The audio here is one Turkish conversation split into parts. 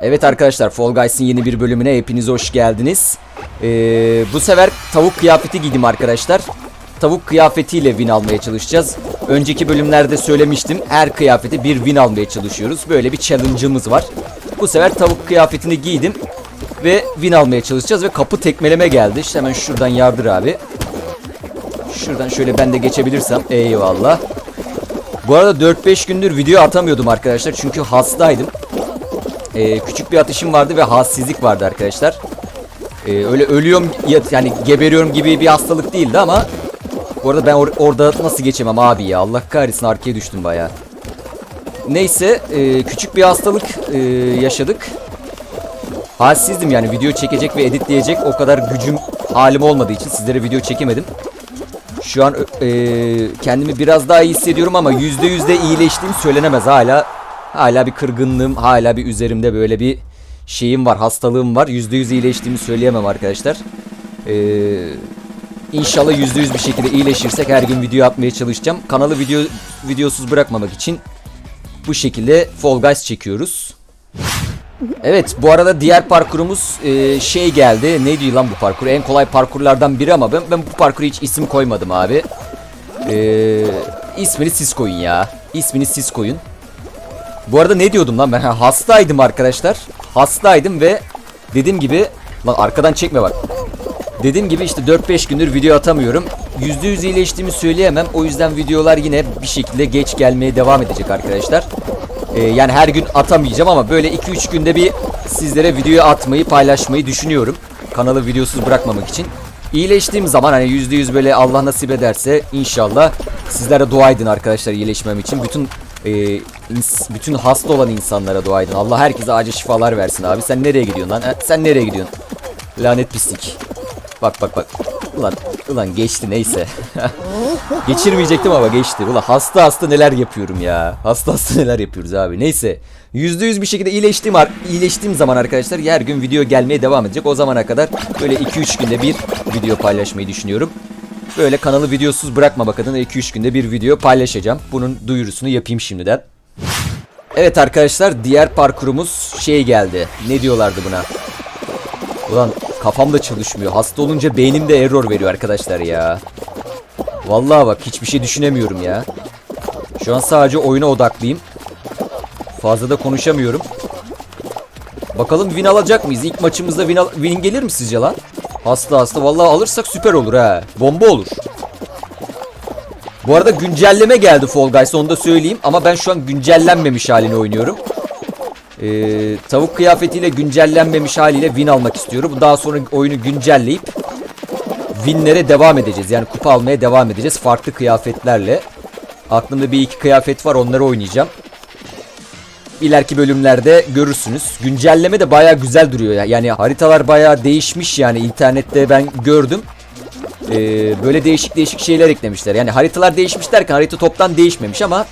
Evet arkadaşlar Fall Guys'ın yeni bir bölümüne hepiniz hoş geldiniz. Ee, bu sefer tavuk kıyafeti giydim arkadaşlar. Tavuk kıyafetiyle win almaya çalışacağız. Önceki bölümlerde söylemiştim. Her kıyafeti bir win almaya çalışıyoruz. Böyle bir challenge'ımız var. Bu sefer tavuk kıyafetini giydim. Ve win almaya çalışacağız ve kapı tekmeleme geldi. İşte hemen şuradan yardır abi. Şuradan şöyle ben de geçebilirsem. Eyvallah. Bu arada 4-5 gündür video atamıyordum arkadaşlar. Çünkü hastaydım. Ee, küçük bir ateşim vardı ve halsizlik vardı arkadaşlar. Ee, öyle ölüyorum ya- yani geberiyorum gibi bir hastalık değildi ama bu arada ben or- orada nasıl geçemem abi ya Allah kahretsin arkaya düştüm baya. Neyse e, küçük bir hastalık e, yaşadık. Halsizdim yani video çekecek ve editleyecek o kadar gücüm halim olmadığı için sizlere video çekemedim. Şu an e, kendimi biraz daha iyi hissediyorum ama yüzde yüzde iyileştiğim söylenemez hala. Hala bir kırgınlığım, hala bir üzerimde böyle bir şeyim var, hastalığım var. Yüzde yüz iyileştiğimi söyleyemem arkadaşlar. Ee, inşallah yüzde yüz bir şekilde iyileşirsek her gün video atmaya çalışacağım. Kanalı video videosuz bırakmamak için bu şekilde Fall Guys çekiyoruz. Evet bu arada diğer parkurumuz e, şey geldi. Ne diyor lan bu parkur? En kolay parkurlardan biri ama ben, ben bu parkura hiç isim koymadım abi. E, ismini siz koyun ya. İsmini siz koyun. Bu arada ne diyordum lan ben? Ha, hastaydım arkadaşlar. Hastaydım ve dediğim gibi lan arkadan çekme bak. Dediğim gibi işte 4-5 gündür video atamıyorum. %100 iyileştiğimi söyleyemem. O yüzden videolar yine bir şekilde geç gelmeye devam edecek arkadaşlar. Ee, yani her gün atamayacağım ama böyle 2-3 günde bir sizlere video atmayı paylaşmayı düşünüyorum. Kanalı videosuz bırakmamak için. İyileştiğim zaman hani %100 böyle Allah nasip ederse inşallah sizlere dua edin arkadaşlar iyileşmem için. Bütün e, bütün hasta olan insanlara dua edin. Allah herkese acil şifalar versin abi. Sen nereye gidiyorsun lan? Sen nereye gidiyorsun? Lanet pislik. Bak bak bak. Ulan ulan geçti neyse. Geçirmeyecektim ama geçti. Ulan hasta hasta neler yapıyorum ya. Hasta hasta neler yapıyoruz abi. Neyse. %100 bir şekilde iyileştiğim, iyileştiğim zaman arkadaşlar her gün video gelmeye devam edecek. O zamana kadar böyle 2-3 günde bir video paylaşmayı düşünüyorum. Böyle kanalı videosuz bırakmamak adına 2-3 günde bir video paylaşacağım. Bunun duyurusunu yapayım şimdiden. Evet arkadaşlar diğer parkurumuz şey geldi. Ne diyorlardı buna? Ulan kafam da çalışmıyor. Hasta olunca beynim de error veriyor arkadaşlar ya. Vallahi bak hiçbir şey düşünemiyorum ya. Şu an sadece oyuna odaklıyım. Fazla da konuşamıyorum. Bakalım win alacak mıyız? İlk maçımızda win, al- win gelir mi sizce lan? Hasta hasta vallahi alırsak süper olur ha. Bomba olur. Bu arada güncelleme geldi Fall Guys'a onu da söyleyeyim. Ama ben şu an güncellenmemiş halini oynuyorum. Ee, tavuk kıyafetiyle güncellenmemiş haliyle win almak istiyorum. Daha sonra oyunu güncelleyip winlere devam edeceğiz. Yani kupa almaya devam edeceğiz farklı kıyafetlerle. Aklımda bir iki kıyafet var onları oynayacağım. İleriki bölümlerde görürsünüz. Güncelleme de baya güzel duruyor ya. Yani haritalar baya değişmiş yani internette ben gördüm. Ee, böyle değişik değişik şeyler eklemişler. Yani haritalar değişmiş derken harita toptan değişmemiş ama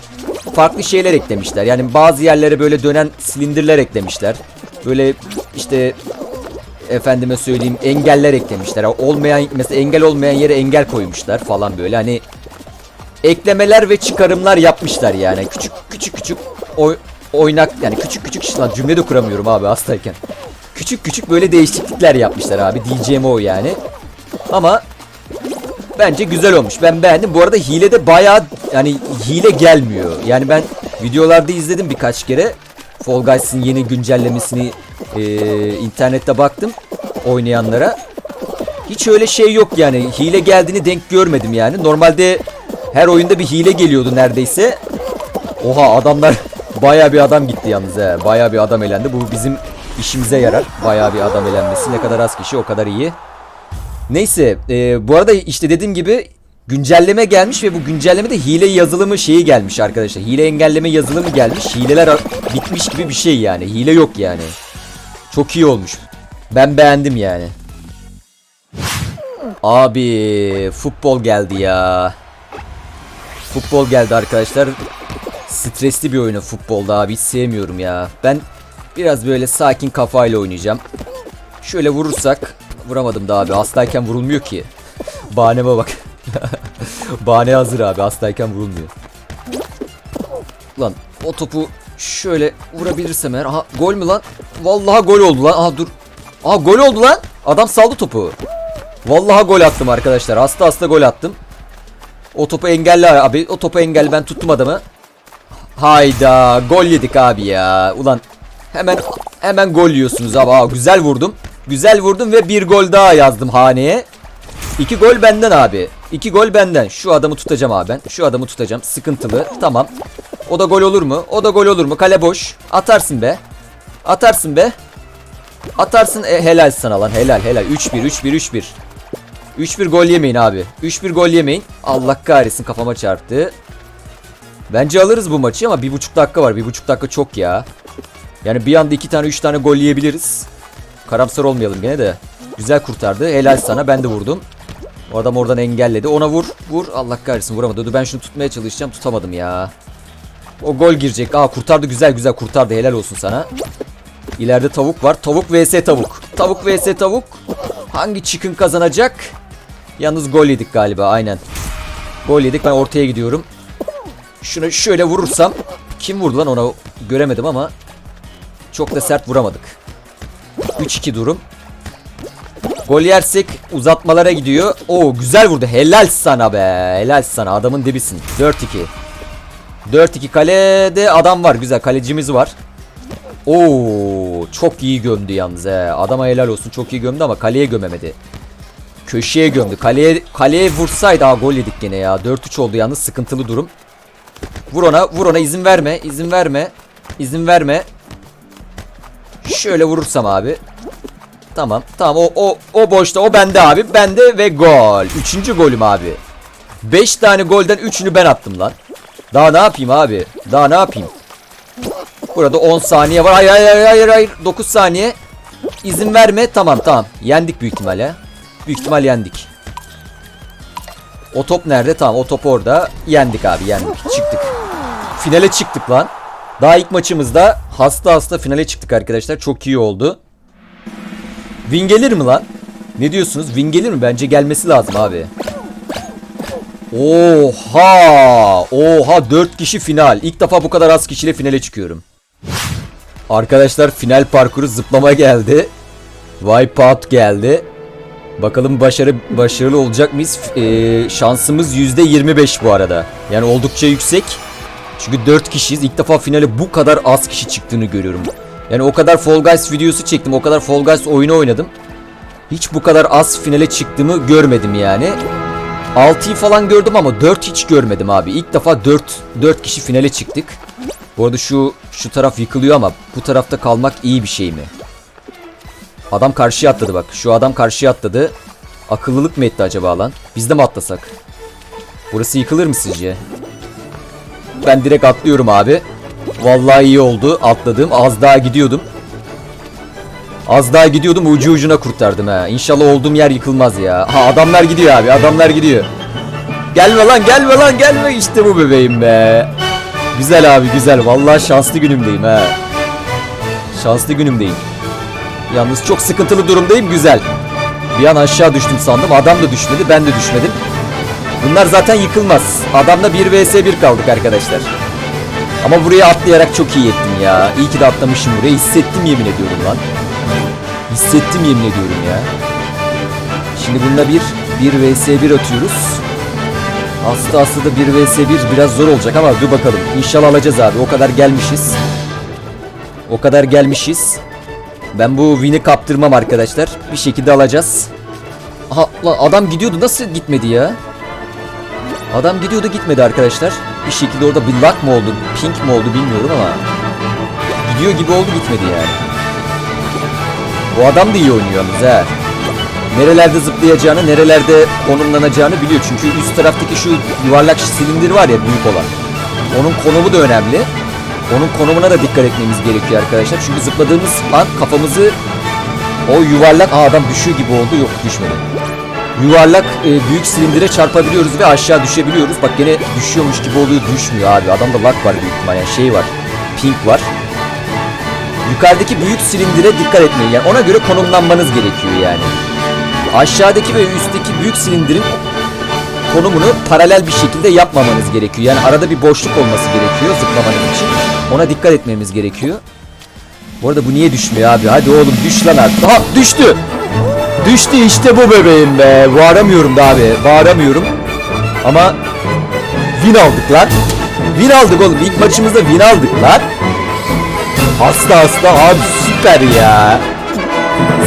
farklı şeyler eklemişler. Yani bazı yerlere böyle dönen silindirler eklemişler. Böyle işte efendime söyleyeyim engeller eklemişler. Olmayan mesela engel olmayan yere engel koymuşlar falan böyle. Hani eklemeler ve çıkarımlar yapmışlar yani. Küçük küçük küçük oy, oynak yani küçük küçük işte cümle de kuramıyorum abi hastayken. Küçük küçük böyle değişiklikler yapmışlar abi. Diyeceğim o yani. Ama bence güzel olmuş. Ben beğendim. Bu arada hile de bayağı yani hile gelmiyor. Yani ben videolarda izledim birkaç kere. Fall Guys'ın yeni güncellemesini e, internette baktım oynayanlara. Hiç öyle şey yok yani. Hile geldiğini denk görmedim yani. Normalde her oyunda bir hile geliyordu neredeyse. Oha adamlar bayağı bir adam gitti yalnız he. Bayağı bir adam elendi. Bu bizim işimize yarar. Bayağı bir adam elenmesi. Ne kadar az kişi o kadar iyi. Neyse e, bu arada işte dediğim gibi güncelleme gelmiş ve bu güncellemede hile yazılımı şeyi gelmiş arkadaşlar. Hile engelleme yazılımı gelmiş. Hileler bitmiş gibi bir şey yani. Hile yok yani. Çok iyi olmuş. Ben beğendim yani. Abi futbol geldi ya. Futbol geldi arkadaşlar. Stresli bir oyunu futbolda abi hiç sevmiyorum ya. Ben biraz böyle sakin kafayla oynayacağım. Şöyle vurursak vuramadım da abi. Hastayken vurulmuyor ki. Bahaneme bak. Bahane hazır abi. Hastayken vurulmuyor. Lan o topu şöyle vurabilirsem eğer. Aha gol mü lan? Vallahi gol oldu lan. Aha dur. Aha gol oldu lan. Adam saldı topu. Vallahi gol attım arkadaşlar. Hasta hasta gol attım. O topu engelle abi. O topu engel ben tuttum adamı. Hayda gol yedik abi ya. Ulan hemen hemen gol yiyorsunuz abi. Aa, güzel vurdum. Güzel vurdum ve bir gol daha yazdım haneye. İki gol benden abi. İki gol benden. Şu adamı tutacağım abi ben. Şu adamı tutacağım. Sıkıntılı. Tamam. O da gol olur mu? O da gol olur mu? Kale boş. Atarsın be. Atarsın be. Atarsın e, helal sana lan helal helal 3-1 3-1 3-1 3-1 gol yemeyin abi 3-1 gol yemeyin Allah kahretsin kafama çarptı Bence alırız bu maçı ama bir buçuk dakika var bir buçuk dakika çok ya Yani bir anda iki tane üç tane gol yiyebiliriz Karamsar olmayalım gene de Güzel kurtardı helal sana ben de vurdum O adam oradan engelledi ona vur vur Allah kahretsin vuramadı Dur ben şunu tutmaya çalışacağım tutamadım ya O gol girecek aa kurtardı güzel güzel kurtardı helal olsun sana İleride tavuk var. Tavuk vs tavuk. Tavuk vs tavuk. Hangi chicken kazanacak? Yalnız gol yedik galiba aynen. Gol yedik ben ortaya gidiyorum. Şunu şöyle vurursam. Kim vurdu lan ona göremedim ama. Çok da sert vuramadık. 3-2 durum. Gol yersek uzatmalara gidiyor. Oo güzel vurdu. Helal sana be. Helal sana. Adamın dibisin. 4-2. 4-2 kalede adam var. Güzel kalecimiz var. Oo çok iyi gömdü yalnız he. Adama helal olsun çok iyi gömdü ama kaleye gömemedi. Köşeye gömdü. Kaleye kaleye vursaydı aa gol yedik gene ya. 4-3 oldu yalnız sıkıntılı durum. Vur ona, vur ona izin verme, izin verme. İzin verme. Şöyle vurursam abi. Tamam, tamam o o o boşta o bende abi. Bende ve gol. Üçüncü golüm abi. 5 tane golden 3'ünü ben attım lan. Daha ne yapayım abi? Daha ne yapayım? Burada 10 saniye var. Hayır hayır hayır hayır. 9 saniye. İzin verme. Tamam tamam. Yendik büyük ihtimalle. Büyük ihtimal yendik. O top nerede? Tamam o top orada. Yendik abi yendik. Çıktık. Finale çıktık lan. Daha ilk maçımızda hasta hasta finale çıktık arkadaşlar. Çok iyi oldu. Win gelir mi lan? Ne diyorsunuz? Win gelir mi? Bence gelmesi lazım abi. Oha! Oha 4 kişi final. İlk defa bu kadar az kişiyle finale çıkıyorum. Arkadaşlar final parkuru zıplama geldi. Wipeout geldi. Bakalım başarı başarılı olacak mıyız? Ee, şansımız %25 bu arada. Yani oldukça yüksek. Çünkü 4 kişiyiz. İlk defa finale bu kadar az kişi çıktığını görüyorum. Yani o kadar Fall Guys videosu çektim. O kadar Fall Guys oyunu oynadım. Hiç bu kadar az finale çıktığımı görmedim yani. 6'yı falan gördüm ama 4 hiç görmedim abi. İlk defa 4 4 kişi finale çıktık. Bu arada şu şu taraf yıkılıyor ama bu tarafta kalmak iyi bir şey mi? Adam karşıya atladı bak. Şu adam karşıya atladı. Akıllılık mı etti acaba lan? Biz de mi atlasak? Burası yıkılır mı sizce? Ben direkt atlıyorum abi. Vallahi iyi oldu. Atladım. Az daha gidiyordum. Az daha gidiyordum ucu ucuna kurtardım ha. İnşallah olduğum yer yıkılmaz ya. Ha adamlar gidiyor abi. Adamlar gidiyor. Gelme lan gelme lan gelme. İşte bu bebeğim be. Güzel abi güzel. Vallahi şanslı günümdeyim ha. Şanslı günümdeyim. Yalnız çok sıkıntılı durumdayım. Güzel. Bir an aşağı düştüm sandım. Adam da düşmedi. Ben de düşmedim. Bunlar zaten yıkılmaz. Adamla 1 vs 1 kaldık arkadaşlar. Ama buraya atlayarak çok iyi ettim ya. İyi ki de atlamışım buraya. Hissettim yemin ediyorum lan. Hissettim yemin ediyorum ya. Şimdi bununla bir 1 vs 1 atıyoruz. Hasta hasta da 1 vs 1 biraz zor olacak ama dur bakalım. İnşallah alacağız abi. O kadar gelmişiz. O kadar gelmişiz. Ben bu win'i kaptırmam arkadaşlar. Bir şekilde alacağız. Aha adam gidiyordu nasıl gitmedi ya? Adam gidiyordu gitmedi arkadaşlar. Bir şekilde orada bir mı oldu, pink mi oldu bilmiyorum ama gidiyor gibi oldu gitmedi yani. Bu adam da iyi oynuyor yalnız ha. Nerelerde zıplayacağını, nerelerde konumlanacağını biliyor. Çünkü üst taraftaki şu yuvarlak silindir var ya büyük olan. Onun konumu da önemli. Onun konumuna da dikkat etmemiz gerekiyor arkadaşlar. Çünkü zıpladığımız an kafamızı o yuvarlak adam düşüyor gibi oldu. Yok düşmedi. Yuvarlak e, büyük silindire çarpabiliyoruz ve aşağı düşebiliyoruz. Bak gene düşüyormuş gibi oluyor düşmüyor abi. Adamda lag var büyük ihtimal yani şey var. Pink var. Yukarıdaki büyük silindire dikkat etmeyin. Yani ona göre konumlanmanız gerekiyor yani. Aşağıdaki ve üstteki büyük silindirin konumunu paralel bir şekilde yapmamanız gerekiyor. Yani arada bir boşluk olması gerekiyor zıplamanız için. Ona dikkat etmemiz gerekiyor. Bu arada bu niye düşmüyor abi? Hadi oğlum düş lan artık. Aha düştü. Düştü işte bu bebeğim be. Bağıramıyorum da abi. Bağıramıyorum. Ama win aldık lan. Win aldık oğlum. İlk maçımızda win aldık lan. Hasta hasta abi süper ya.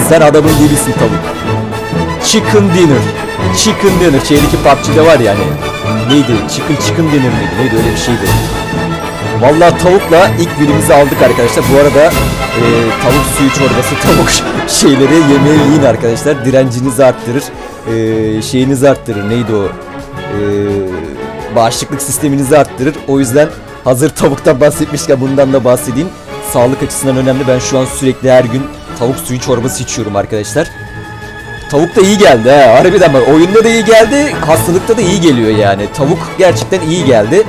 Sen adamın değilsin tavuk. Chicken dinner. Chicken dinner. Şeydeki PUBG'de var ya hani. Neydi? Chicken chicken dinner miydi? Neydi öyle bir şeydi. Vallahi tavukla ilk günümüzü aldık arkadaşlar. Bu arada e, tavuk suyu çorbası, tavuk şeyleri yemeği yiyin arkadaşlar. Direncinizi arttırır. E, şeyinizi arttırır. Neydi o? E, bağışıklık sisteminizi arttırır. O yüzden hazır tavuktan bahsetmişken bundan da bahsedeyim. Sağlık açısından önemli. Ben şu an sürekli her gün tavuk suyu çorbası içiyorum arkadaşlar. Tavuk da iyi geldi ha. Harbiden bak oyunda da iyi geldi. Hastalıkta da iyi geliyor yani. Tavuk gerçekten iyi geldi.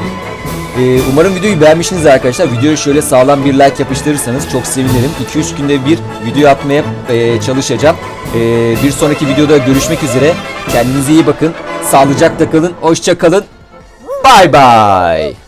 Ee, umarım videoyu beğenmişsiniz arkadaşlar. Videoya şöyle sağlam bir like yapıştırırsanız çok sevinirim. 2-3 günde bir video atmaya e, çalışacağım. Ee, bir sonraki videoda görüşmek üzere. Kendinize iyi bakın. Sağlıcakla kalın. Hoşça kalın. Bay bay.